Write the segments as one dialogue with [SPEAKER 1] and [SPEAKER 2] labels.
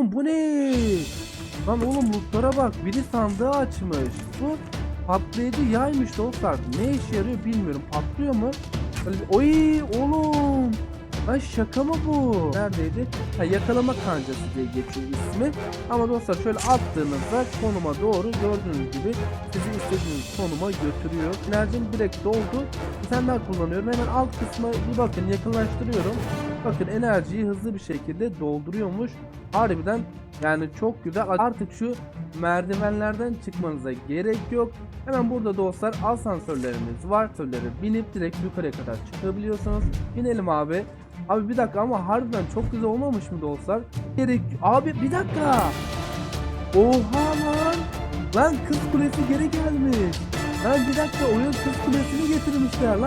[SPEAKER 1] oğlum bu ne? Lan oğlum lootlara bak. Biri sandığı açmış. Bu patlayıcı yaymış dostlar. Ne işe yarıyor bilmiyorum. Patlıyor mu? Oy oğlum. Lan şaka mı bu? Neredeydi? Ha, yakalama kancası diye geçiyor ismi. Ama dostlar şöyle attığınızda konuma doğru gördüğünüz gibi sizi istediğiniz konuma götürüyor. Enerjim direkt doldu. Bir tane kullanıyorum. Hemen alt kısma bir bakın yakınlaştırıyorum. Bakın enerjiyi hızlı bir şekilde dolduruyormuş. Harbiden yani çok güzel. Artık şu merdivenlerden çıkmanıza gerek yok. Hemen burada dostlar asansörlerimiz var. Asansörlere binip direkt yukarıya kadar çıkabiliyorsunuz. Binelim abi. Abi bir dakika ama harbiden çok güzel olmamış mı dostlar? Gerek Abi bir dakika. Oha lan. Lan kız kulesi geri gelmiş. Lan bir dakika oyun kız kulesini getirmişler lan.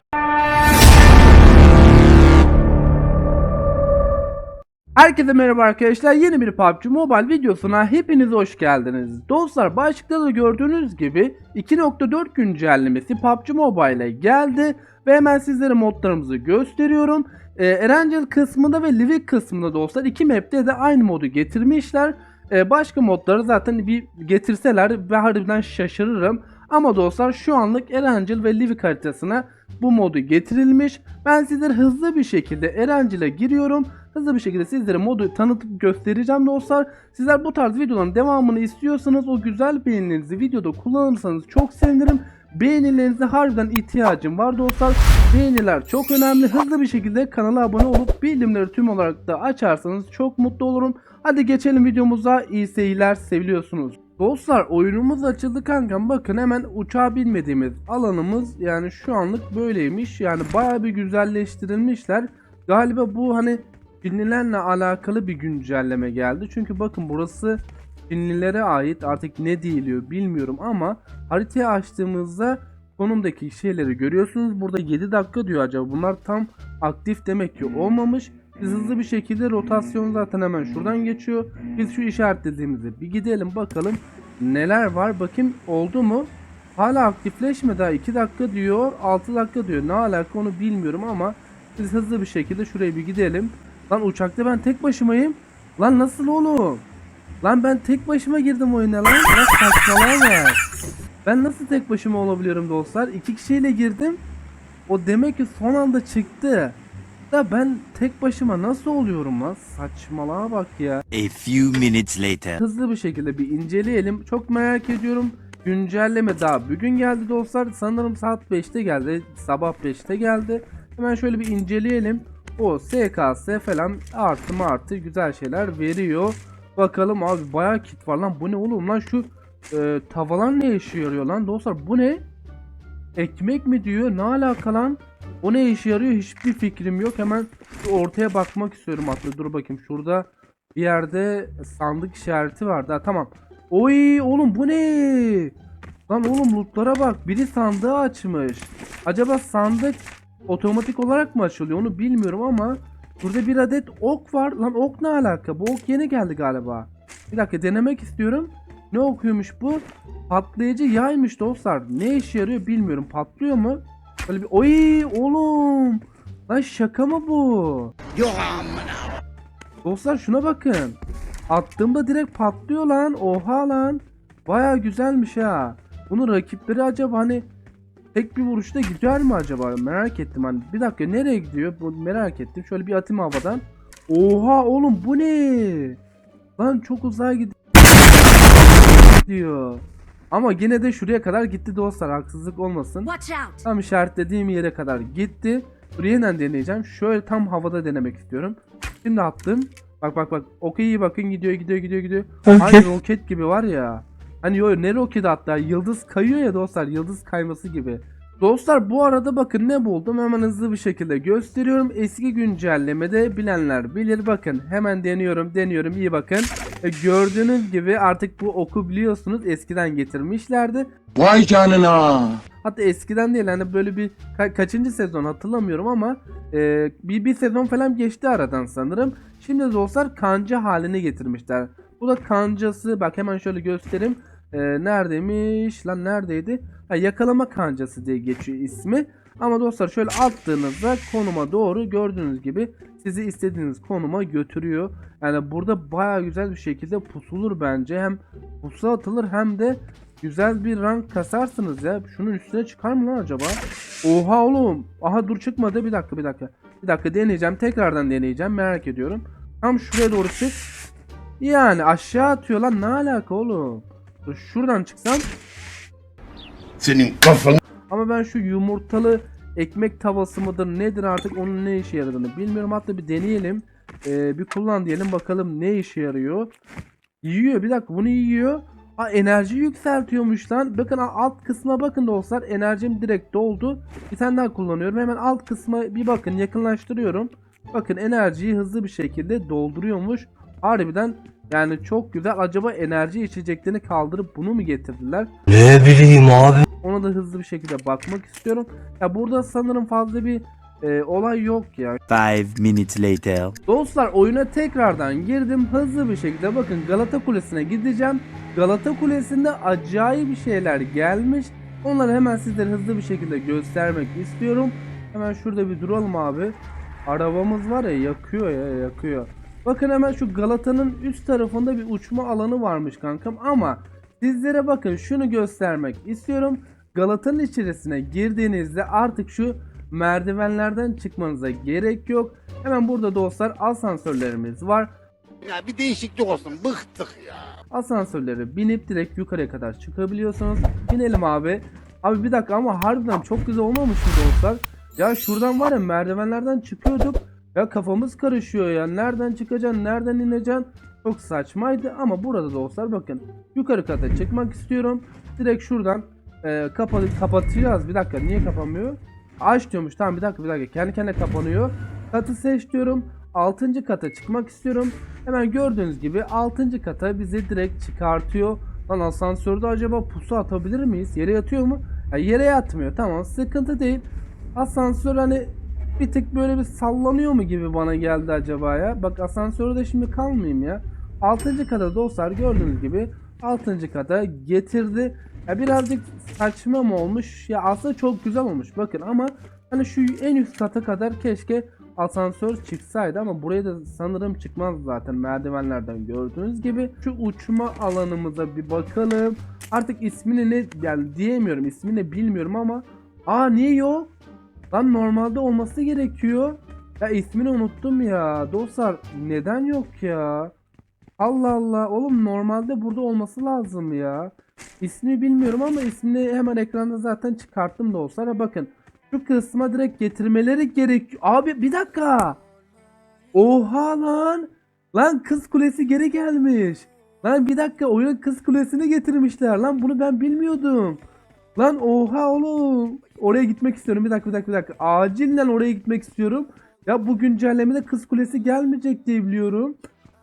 [SPEAKER 1] Herkese merhaba arkadaşlar. Yeni bir PUBG Mobile videosuna hepiniz hoş geldiniz. Dostlar başlıkta da gördüğünüz gibi 2.4 güncellemesi PUBG Mobile'e geldi ve hemen sizlere modlarımızı gösteriyorum. Ee, Erangel kısmında ve Livik kısmında dostlar iki map'te de aynı modu getirmişler. Ee, başka modları zaten bir getirseler ve harbiden şaşırırım. Ama dostlar şu anlık Erangel ve Livik haritasına bu modu getirilmiş. Ben sizlere hızlı bir şekilde Erangel'e giriyorum. Hızlı bir şekilde sizlere modu tanıtıp göstereceğim dostlar. Sizler bu tarz videoların devamını istiyorsanız o güzel beğenilerinizi videoda kullanırsanız çok sevinirim. Beğenilerinize harbiden ihtiyacım var dostlar. Beğeniler çok önemli. Hızlı bir şekilde kanala abone olup bildirimleri tüm olarak da açarsanız çok mutlu olurum. Hadi geçelim videomuza. İyi seyirler seviliyorsunuz. Dostlar oyunumuz açıldı kankam. Bakın hemen uçağa binmediğimiz alanımız yani şu anlık böyleymiş. Yani baya bir güzelleştirilmişler. Galiba bu hani Çinlilerle alakalı bir güncelleme geldi. Çünkü bakın burası Çinlilere ait artık ne diyiliyor bilmiyorum ama haritayı açtığımızda konumdaki şeyleri görüyorsunuz. Burada 7 dakika diyor acaba bunlar tam aktif demek ki olmamış. Biz hızlı bir şekilde rotasyon zaten hemen şuradan geçiyor. Biz şu işaretlediğimizi bir gidelim bakalım neler var. Bakayım oldu mu? Hala aktifleşmedi daha 2 dakika diyor 6 dakika diyor. Ne alaka onu bilmiyorum ama biz hızlı bir şekilde şuraya bir gidelim. Lan uçakta ben tek başımayım. Lan nasıl oğlum? Lan ben tek başıma girdim oyuna lan. Lan saçmalığa bak. Ben nasıl tek başıma olabiliyorum dostlar? İki kişiyle girdim. O demek ki son anda çıktı. Da ben tek başıma nasıl oluyorum lan? Saçmalığa bak ya.
[SPEAKER 2] A few minutes later.
[SPEAKER 1] Hızlı bir şekilde bir inceleyelim. Çok merak ediyorum. Güncelleme daha bugün geldi dostlar. Sanırım saat 5'te geldi. Sabah 5'te geldi. Hemen şöyle bir inceleyelim. O SKS falan artı artı güzel şeyler veriyor. Bakalım abi bayağı kit var lan. Bu ne oğlum lan şu e, tavalar ne işe yarıyor lan dostlar bu ne? Ekmek mi diyor? Ne alaka lan? O ne işe yarıyor? Hiçbir fikrim yok. Hemen ortaya bakmak istiyorum hatta. Dur bakayım şurada bir yerde sandık işareti vardı. Ha, tamam. Oy oğlum bu ne? Lan oğlum lootlara bak. Biri sandığı açmış. Acaba sandık otomatik olarak mı açılıyor onu bilmiyorum ama burada bir adet ok var. Lan ok ne alaka? Bu ok yeni geldi galiba. Bir dakika denemek istiyorum. Ne okuyormuş bu? Patlayıcı yaymış dostlar. Ne işe yarıyor bilmiyorum. Patlıyor mu? Böyle bir oy oğlum. Lan şaka mı bu? Dostlar şuna bakın. Attığımda direkt patlıyor lan. Oha lan. Baya güzelmiş ha. Bunun rakipleri acaba hani tek bir vuruşta gider mi acaba? Merak ettim hani. Bir dakika nereye gidiyor? Bu merak ettim. Şöyle bir atayım havadan. Oha oğlum bu ne? Lan çok uzağa gidiyor. Ama yine de şuraya kadar gitti dostlar. Haksızlık olmasın. Tam işaretlediğim yere kadar gitti. Dur yeniden deneyeceğim. Şöyle tam havada denemek istiyorum. Şimdi attım. Bak bak bak. Okey iyi bakın gidiyor gidiyor gidiyor gidiyor. Aynı roket gibi var ya. Hani yo ne roketi hatta yıldız kayıyor ya dostlar yıldız kayması gibi. Dostlar bu arada bakın ne buldum hemen hızlı bir şekilde gösteriyorum. Eski güncellemede bilenler bilir bakın hemen deniyorum deniyorum iyi bakın. E, gördüğünüz gibi artık bu oku biliyorsunuz eskiden getirmişlerdi.
[SPEAKER 3] Vay canına.
[SPEAKER 1] Hatta eskiden değil hani böyle bir ka- kaçıncı sezon hatırlamıyorum ama e, bir, bir sezon falan geçti aradan sanırım. Şimdi dostlar kanca haline getirmişler. Bu da kancası bak hemen şöyle göstereyim. E, neredeymiş lan neredeydi? Ha, yakalama kancası diye geçiyor ismi. Ama dostlar şöyle attığınızda konuma doğru gördüğünüz gibi sizi istediğiniz konuma götürüyor. Yani burada baya güzel bir şekilde pusulur bence. Hem pusu atılır hem de güzel bir rank kasarsınız ya. Şunun üstüne çıkar mı lan acaba? Oha oğlum. Aha dur çıkmadı. Bir dakika bir dakika. Bir dakika deneyeceğim. Tekrardan deneyeceğim. Merak ediyorum. Tam şuraya doğru çık. Yani aşağı atıyor lan. Ne alaka oğlum? Şuradan çıksam.
[SPEAKER 4] Senin kafanı
[SPEAKER 1] Ama ben şu yumurtalı ekmek tavası mıdır nedir artık onun ne işe yaradığını bilmiyorum. Hatta bir deneyelim. Ee, bir kullan diyelim bakalım ne işe yarıyor. Yiyor bir dakika bunu yiyor. Aa, enerji yükseltiyormuş lan. Bakın alt kısmına bakın dostlar. Enerjim direkt doldu. Bir tane daha kullanıyorum. Hemen alt kısma bir bakın yakınlaştırıyorum. Bakın enerjiyi hızlı bir şekilde dolduruyormuş. Harbiden yani çok güzel. Acaba enerji içeceklerini kaldırıp bunu mu getirdiler?
[SPEAKER 3] Ne bileyim abi.
[SPEAKER 1] Ona da hızlı bir şekilde bakmak istiyorum. Ya burada sanırım fazla bir e, olay yok ya.
[SPEAKER 2] Five minutes later.
[SPEAKER 1] Dostlar oyuna tekrardan girdim. Hızlı bir şekilde bakın Galata Kulesi'ne gideceğim. Galata Kulesi'nde acayip bir şeyler gelmiş. Onları hemen sizlere hızlı bir şekilde göstermek istiyorum. Hemen şurada bir duralım abi. Arabamız var ya yakıyor ya yakıyor. Bakın hemen şu Galata'nın üst tarafında bir uçma alanı varmış kankam ama sizlere bakın şunu göstermek istiyorum. Galata'nın içerisine girdiğinizde artık şu merdivenlerden çıkmanıza gerek yok. Hemen burada dostlar asansörlerimiz var.
[SPEAKER 4] ya bir değişiklik olsun bıktık ya.
[SPEAKER 1] Asansörleri binip direkt yukarıya kadar çıkabiliyorsunuz. Binelim abi. Abi bir dakika ama harbiden çok güzel olmamış mı dostlar? Ya şuradan var ya merdivenlerden çıkıyorduk. Ya kafamız karışıyor ya. Nereden çıkacaksın, nereden ineceksin? Çok saçmaydı ama burada dostlar bakın. Yukarı kata çıkmak istiyorum. Direkt şuradan e, kapalı kapatacağız. Bir dakika niye kapanmıyor? Aç diyormuş. Tamam bir dakika bir dakika. Kendi kendine kapanıyor. Katı seç diyorum. 6. kata çıkmak istiyorum. Hemen gördüğünüz gibi 6. kata bizi direkt çıkartıyor. Lan asansörde acaba pusu atabilir miyiz? Yere yatıyor mu? Ya yere yatmıyor. Tamam sıkıntı değil. Asansör hani bir tık böyle bir sallanıyor mu gibi bana geldi acaba ya. Bak asansörde şimdi kalmayayım ya. 6. kata dostlar gördüğünüz gibi 6. kata getirdi. Ya birazcık saçma mı olmuş? Ya aslında çok güzel olmuş bakın ama hani şu en üst kata kadar keşke asansör çıksaydı ama buraya da sanırım çıkmaz zaten merdivenlerden gördüğünüz gibi. Şu uçma alanımıza bir bakalım. Artık ismini ne yani diyemiyorum ismini bilmiyorum ama aa niye yok? Lan normalde olması gerekiyor. Ya ismini unuttum ya. Dostlar neden yok ya? Allah Allah. Oğlum normalde burada olması lazım ya. İsmi bilmiyorum ama ismini hemen ekranda zaten çıkarttım dostlar. Ha bakın. Şu kısma direkt getirmeleri gerek. Abi bir dakika. Oha lan. Lan kız kulesi geri gelmiş. Lan bir dakika oyuna kız kulesini getirmişler. Lan bunu ben bilmiyordum. Lan oha oğlum. Oraya gitmek istiyorum. Bir dakika bir dakika bir dakika. Acilen oraya gitmek istiyorum. Ya bu güncellemede kız kulesi gelmeyecek diye biliyorum.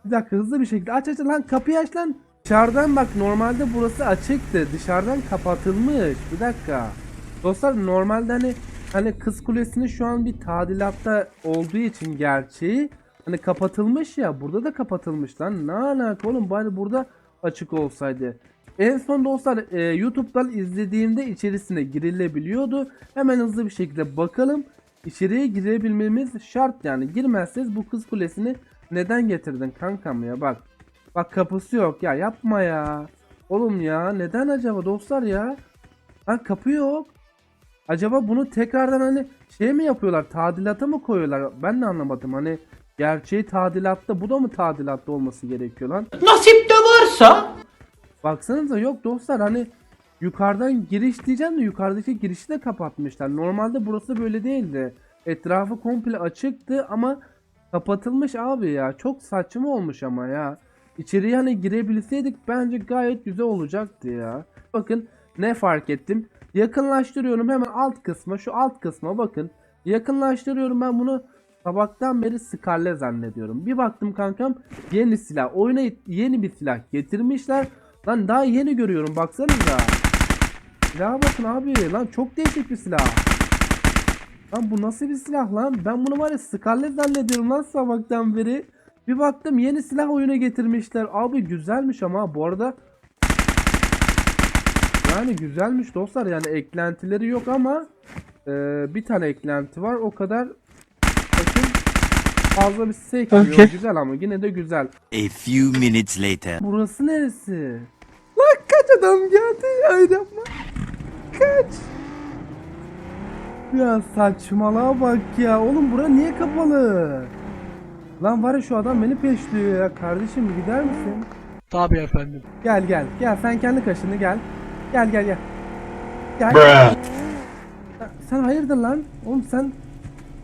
[SPEAKER 1] Bir dakika hızlı bir şekilde aç aç lan kapıyı aç lan. Dışarıdan bak normalde burası açıktı. Dışarıdan kapatılmış. Bir dakika. Dostlar normalde hani hani kız kulesini şu an bir tadilatta olduğu için gerçeği hani kapatılmış ya burada da kapatılmış lan. Ne alaka oğlum bari burada açık olsaydı. En son dostlar e, YouTube'dan izlediğimde içerisine girilebiliyordu. Hemen hızlı bir şekilde bakalım. İçeriye girebilmemiz şart yani. Girmezseniz bu kız kulesini neden getirdin kankam ya bak. Bak kapısı yok ya yapma ya. Oğlum ya neden acaba dostlar ya? Lan kapı yok. Acaba bunu tekrardan hani şey mi yapıyorlar tadilata mı koyuyorlar? Ben de anlamadım hani gerçeği tadilatta bu da mı tadilatta olması gerekiyor lan?
[SPEAKER 5] Nasip de varsa
[SPEAKER 1] Baksanıza yok dostlar hani yukarıdan giriş diyeceğim de yukarıdaki girişi de kapatmışlar. Normalde burası böyle değildi. Etrafı komple açıktı ama kapatılmış abi ya. Çok saçma olmuş ama ya. İçeriye hani girebilseydik bence gayet güzel olacaktı ya. Bakın ne fark ettim. Yakınlaştırıyorum hemen alt kısma. Şu alt kısma bakın. Yakınlaştırıyorum ben bunu sabahtan beri Scarlet zannediyorum. Bir baktım kankam yeni silah. Oyuna yeni bir silah getirmişler. Lan daha yeni görüyorum baksanıza. Silaha bakın abi. Lan çok değişik bir silah. Lan bu nasıl bir silah lan? Ben bunu var ya Scarlet zannediyorum lan sabahtan beri. Bir baktım yeni silah oyuna getirmişler. Abi güzelmiş ama bu arada. Yani güzelmiş dostlar. Yani eklentileri yok ama e, bir tane eklenti var. O kadar. Fazla bir sekmiyor.
[SPEAKER 3] Okey.
[SPEAKER 1] Güzel ama yine de güzel.
[SPEAKER 2] A few minutes later.
[SPEAKER 1] Burası neresi? Lan kaç adam geldi yapma. Kaç. Ya saçmalığa bak ya. Oğlum bura niye kapalı? Lan var ya şu adam beni peşliyor ya. Kardeşim gider misin?
[SPEAKER 3] Tabii efendim.
[SPEAKER 1] Gel gel. Gel sen kendi kaşını gel. Gel gel gel. Gel. Sen- Sen hayırdır lan? Oğlum sen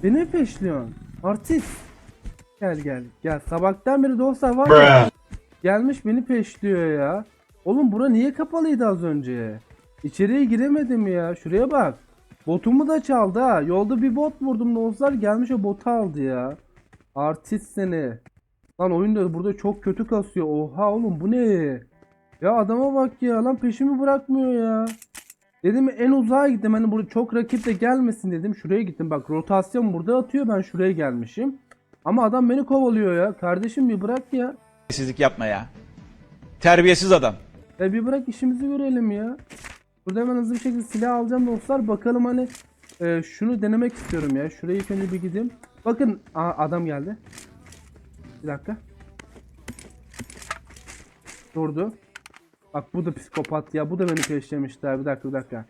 [SPEAKER 1] beni mi peşliyorsun? Artist. Gel gel. Gel. Sabahtan beri dostlar var ya. Gelmiş beni peşliyor ya. Oğlum bura niye kapalıydı az önce? İçeriye giremedim ya. Şuraya bak. Botumu da çaldı ha. Yolda bir bot vurdum dostlar. Gelmiş o botu aldı ya. Artist seni. Lan oyun da burada çok kötü kasıyor. Oha oğlum bu ne? Ya adama bak ya. Lan peşimi bırakmıyor ya. Dedim en uzağa gittim. Hani burada çok rakip de gelmesin dedim. Şuraya gittim. Bak rotasyon burada atıyor. Ben şuraya gelmişim. Ama adam beni kovalıyor ya. Kardeşim bir bırak ya.
[SPEAKER 5] Terbiyesizlik yapma ya. Terbiyesiz adam.
[SPEAKER 1] Ya bir bırak işimizi görelim ya. Burada hemen hızlı bir şekilde silah alacağım dostlar. Bakalım hani e, şunu denemek istiyorum ya. Şuraya ilk önce bir gideyim. Bakın Aa, adam geldi. Bir dakika. Durdu. Bak bu da psikopat ya. Bu da beni peşlemişler. Bir dakika bir dakika.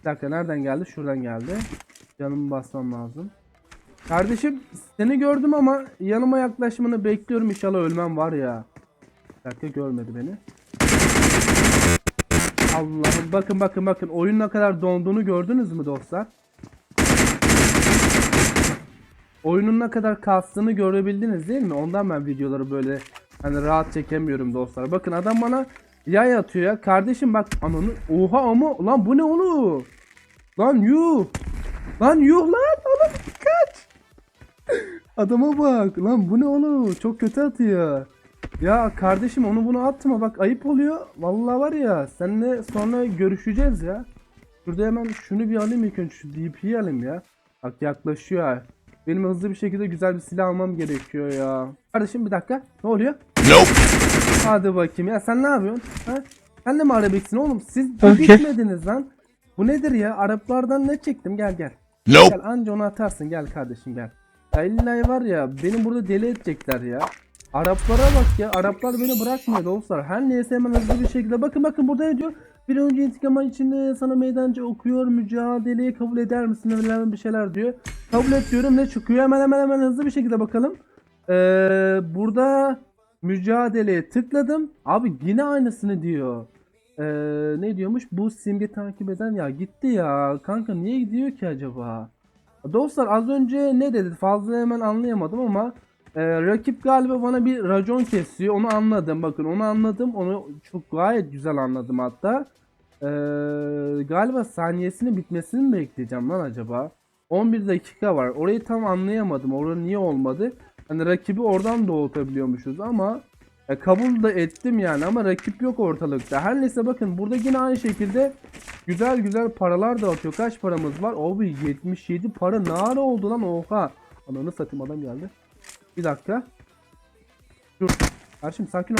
[SPEAKER 1] Bir dakika nereden geldi? Şuradan geldi. Canımı basmam lazım. Kardeşim seni gördüm ama yanıma yaklaşmanı bekliyorum. İnşallah ölmem var ya. Bir dakika görmedi beni. Allah'ım bakın bakın bakın oyun ne kadar donduğunu gördünüz mü dostlar? Oyunun ne kadar kastığını görebildiniz değil mi? Ondan ben videoları böyle hani rahat çekemiyorum dostlar. Bakın adam bana yay atıyor ya. Kardeşim bak ananı oha ama lan bu ne oğlum? Lan yuh. Lan yuh lan oğlum. Adama bak lan bu ne oğlum çok kötü atıyor. Ya kardeşim onu bunu atma bak ayıp oluyor. Vallahi var ya seninle sonra görüşeceğiz ya. Şurada hemen şunu bir alayım ilk önce şu DP'yi alayım ya. Bak yaklaşıyor. Benim hızlı bir şekilde güzel bir silah almam gerekiyor ya. Kardeşim bir dakika ne oluyor?
[SPEAKER 4] Nope.
[SPEAKER 1] Hadi bakayım ya sen ne yapıyorsun? Ha? Sen de mi Arabiksin oğlum? Siz
[SPEAKER 3] Okey.
[SPEAKER 1] bitmediniz lan. Bu nedir ya? Araplardan ne çektim? Gel gel.
[SPEAKER 4] Nope.
[SPEAKER 1] Gel anca onu atarsın gel kardeşim gel. İlla var ya benim burada deli edecekler ya. Araplara bak ya Araplar beni bırakmıyor dostlar. Her neyse hemen hızlı bir şekilde bakın bakın burada ne diyor? Bir önce intikam içinde sana meydancı okuyor mücadeleyi kabul eder misin? Öyle bir şeyler diyor. Kabul et diyorum ne çıkıyor hemen hemen hemen hızlı bir şekilde bakalım. Ee, burada mücadeleye tıkladım. Abi yine aynısını diyor. Ee, ne diyormuş? Bu simge takip eden ya gitti ya. Kanka niye gidiyor ki acaba? Dostlar az önce ne dedi? Fazla hemen anlayamadım ama e, rakip galiba bana bir racon kesiyor. Onu anladım. Bakın onu anladım. Onu çok gayet güzel anladım hatta. Ee, galiba saniyesinin bitmesini mi bekleyeceğim lan acaba? 11 dakika var. Orayı tam anlayamadım. Orada niye olmadı? Hani rakibi oradan doğultabiliyormuşuz ama e, kabul da ettim yani ama rakip yok ortalıkta. Her neyse bakın burada yine aynı şekilde güzel güzel paralar dağıtıyor. Kaç paramız var? Abi 77 para ne ara oldu lan oha. Ananı satayım adam geldi. Bir dakika. Dur. Kardeşim sakin ol.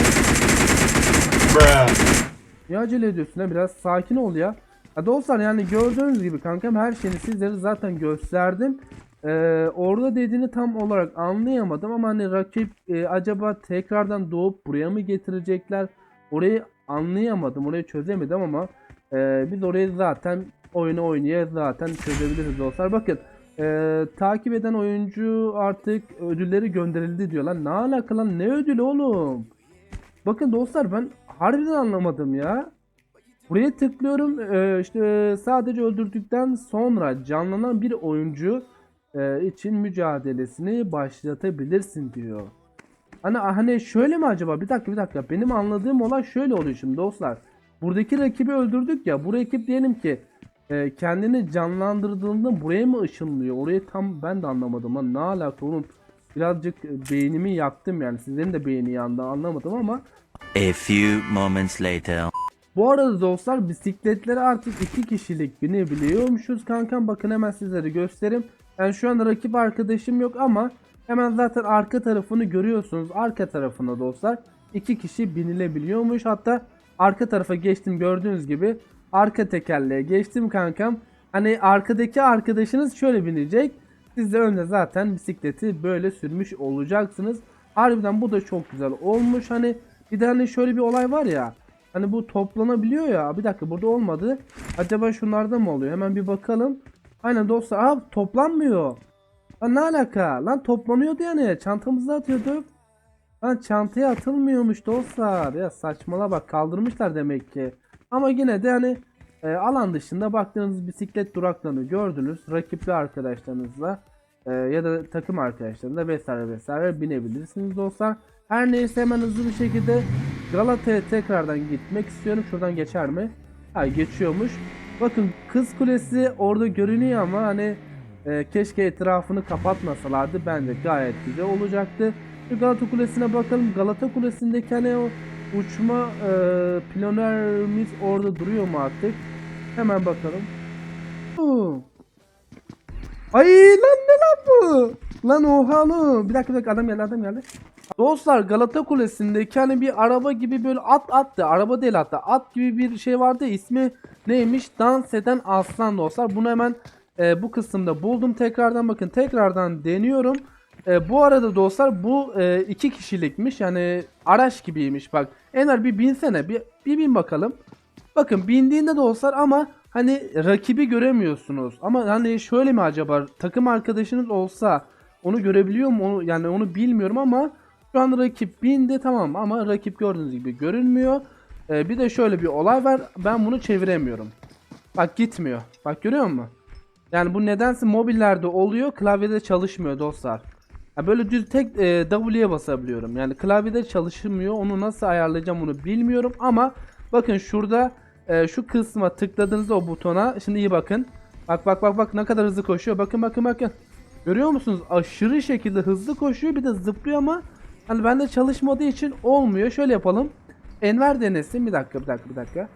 [SPEAKER 1] Niye acele ediyorsun ha? Biraz sakin ol ya. Ya dostlar yani gördüğünüz gibi kankam her şeyini sizlere zaten gösterdim. Ee, orada dediğini tam olarak anlayamadım ama hani rakip e, acaba tekrardan doğup buraya mı getirecekler? Orayı anlayamadım, orayı çözemedim ama e, biz orayı zaten oyunu oynaya zaten çözebiliriz dostlar. Bakın e, takip eden oyuncu artık ödülleri gönderildi diyorlar. Ne alaka lan ne ödülü oğlum? Bakın dostlar ben harbiden anlamadım ya. Buraya tıklıyorum e, işte sadece öldürdükten sonra canlanan bir oyuncu e, için mücadelesini başlatabilirsin diyor. Hani hani şöyle mi acaba? Bir dakika bir dakika. Benim anladığım olay şöyle oluyor şimdi dostlar. Buradaki rakibi öldürdük ya. Bu rakip diyelim ki e, kendini canlandırdığında buraya mı ışınlıyor? Orayı tam ben de anlamadım. Lan ne alaka oğlum? Birazcık beynimi yaktım yani. Sizlerin de beyni yandı anlamadım ama
[SPEAKER 2] A few moments later.
[SPEAKER 1] bu arada dostlar bisikletlere artık iki kişilik binebiliyormuşuz kankam. Bakın hemen sizlere göstereyim. Yani şu an rakip arkadaşım yok ama hemen zaten arka tarafını görüyorsunuz. Arka tarafına dostlar iki kişi binilebiliyormuş. Hatta arka tarafa geçtim gördüğünüz gibi. Arka tekerleğe geçtim kankam. Hani arkadaki arkadaşınız şöyle binecek. Siz de önde zaten bisikleti böyle sürmüş olacaksınız. Harbiden bu da çok güzel olmuş. Hani bir de hani şöyle bir olay var ya. Hani bu toplanabiliyor ya. Bir dakika burada olmadı. Acaba şunlarda mı oluyor? Hemen bir bakalım. Aynen dostlar. Aa toplanmıyor. Lan ne alaka? Lan toplanıyordu yani. Çantamıza atıyorduk. Lan çantaya atılmıyormuş dostlar. Ya saçmala bak kaldırmışlar demek ki. Ama yine de hani e, alan dışında baktığınız bisiklet duraklarını gördünüz. Rakipli arkadaşlarınızla e, ya da takım arkadaşlarınızla vesaire vesaire binebilirsiniz dostlar. Her neyse hemen hızlı bir şekilde Galata'ya tekrardan gitmek istiyorum. Şuradan geçer mi? Ha geçiyormuş. Bakın Kız Kulesi orada görünüyor ama hani e, keşke etrafını kapatmasalardı bence gayet güzel olacaktı. Şu Galata Kulesi'ne bakalım. Galata Kulesi'ndeki hani o uçma e, planerimiz orada duruyor mu artık? Hemen bakalım. Ay lan ne lan bu? Lan oha lan. Bir dakika bir dakika adam geldi adam geldi. Dostlar Galata Kulesi'ndeki hani bir araba gibi böyle at attı. Araba değil hatta at gibi bir şey vardı. İsmi neymiş? Dans eden aslan dostlar. Bunu hemen e, bu kısımda buldum. Tekrardan bakın tekrardan deniyorum. E, bu arada dostlar bu e, iki kişilikmiş. Yani araç gibiymiş bak. Ener bir binsene bir, bir bin bakalım. Bakın bindiğinde dostlar ama hani rakibi göremiyorsunuz. Ama hani şöyle mi acaba takım arkadaşınız olsa onu görebiliyor mu? Onu, yani onu bilmiyorum ama şu an rakip bindi tamam ama rakip gördüğünüz gibi görünmüyor. Ee, bir de şöyle bir olay var. Ben bunu çeviremiyorum. Bak gitmiyor. Bak görüyor musun? Yani bu nedense mobillerde oluyor. Klavyede çalışmıyor dostlar. Ya böyle düz tek e, W'ye basabiliyorum. Yani klavyede çalışmıyor. Onu nasıl ayarlayacağım onu bilmiyorum ama bakın şurada e, şu kısma tıkladığınızda o butona şimdi iyi bakın. Bak bak bak bak ne kadar hızlı koşuyor. Bakın bakın bakın. Görüyor musunuz? Aşırı şekilde hızlı koşuyor bir de zıplıyor ama hani bende çalışmadığı için olmuyor. Şöyle yapalım. Enver denesin. Bir dakika bir dakika bir dakika.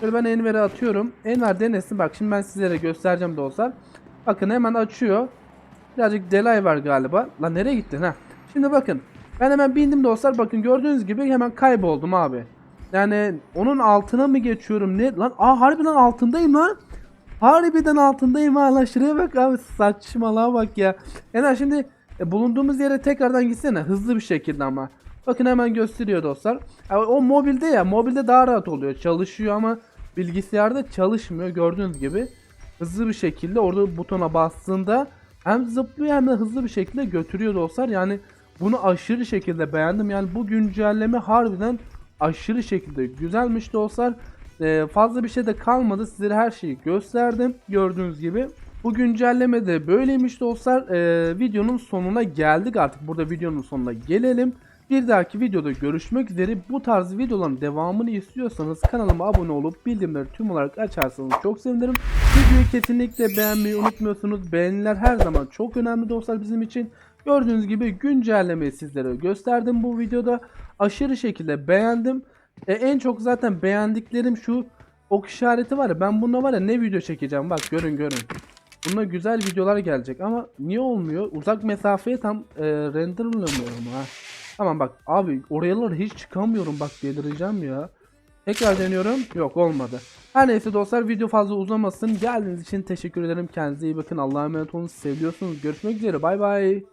[SPEAKER 1] Şöyle ben Enver'e atıyorum. Enver denesin. Bak şimdi ben sizlere göstereceğim dostlar. Bakın hemen açıyor. Birazcık delay var galiba. Lan nereye gittin ha? Şimdi bakın. Ben hemen bindim dostlar. Bakın gördüğünüz gibi hemen kayboldum abi. Yani onun altına mı geçiyorum ne? Lan aa harbiden altındayım lan. Harbiden altındayım ha lan şuraya bak abi saçmalığa bak ya. Yani şimdi e, bulunduğumuz yere tekrardan gitsene hızlı bir şekilde ama. Bakın hemen gösteriyor dostlar. Ya, o mobilde ya mobilde daha rahat oluyor çalışıyor ama bilgisayarda çalışmıyor gördüğünüz gibi. Hızlı bir şekilde orada butona bastığında hem zıplıyor hem de hızlı bir şekilde götürüyor dostlar. Yani bunu aşırı şekilde beğendim. Yani bu güncelleme harbiden aşırı şekilde güzelmiş dostlar. Ee, fazla bir şey de kalmadı. Sizlere her şeyi gösterdim. Gördüğünüz gibi. Bu güncelleme de böyleymiş dostlar. Ee, videonun sonuna geldik artık. Burada videonun sonuna gelelim. Bir dahaki videoda görüşmek üzere. Bu tarz videoların devamını istiyorsanız kanalıma abone olup bildirimleri tüm olarak açarsanız çok sevinirim. Videoyu kesinlikle beğenmeyi unutmuyorsunuz. Beğeniler her zaman çok önemli dostlar bizim için. Gördüğünüz gibi güncellemeyi sizlere gösterdim bu videoda. Aşırı şekilde beğendim. E, en çok zaten beğendiklerim şu ok işareti var ya ben bununla var ya ne video çekeceğim bak görün görün. Bununla güzel videolar gelecek ama niye olmuyor? Uzak mesafeye tam e, renderlamıyorum ha. Tamam bak abi orayalara hiç çıkamıyorum bak delireceğim ya. Tekrar deniyorum. Yok olmadı. Her neyse dostlar video fazla uzamasın. Geldiğiniz için teşekkür ederim. Kendinize iyi bakın. Allah'a emanet olun. Seviyorsunuz. Görüşmek üzere. Bay bay.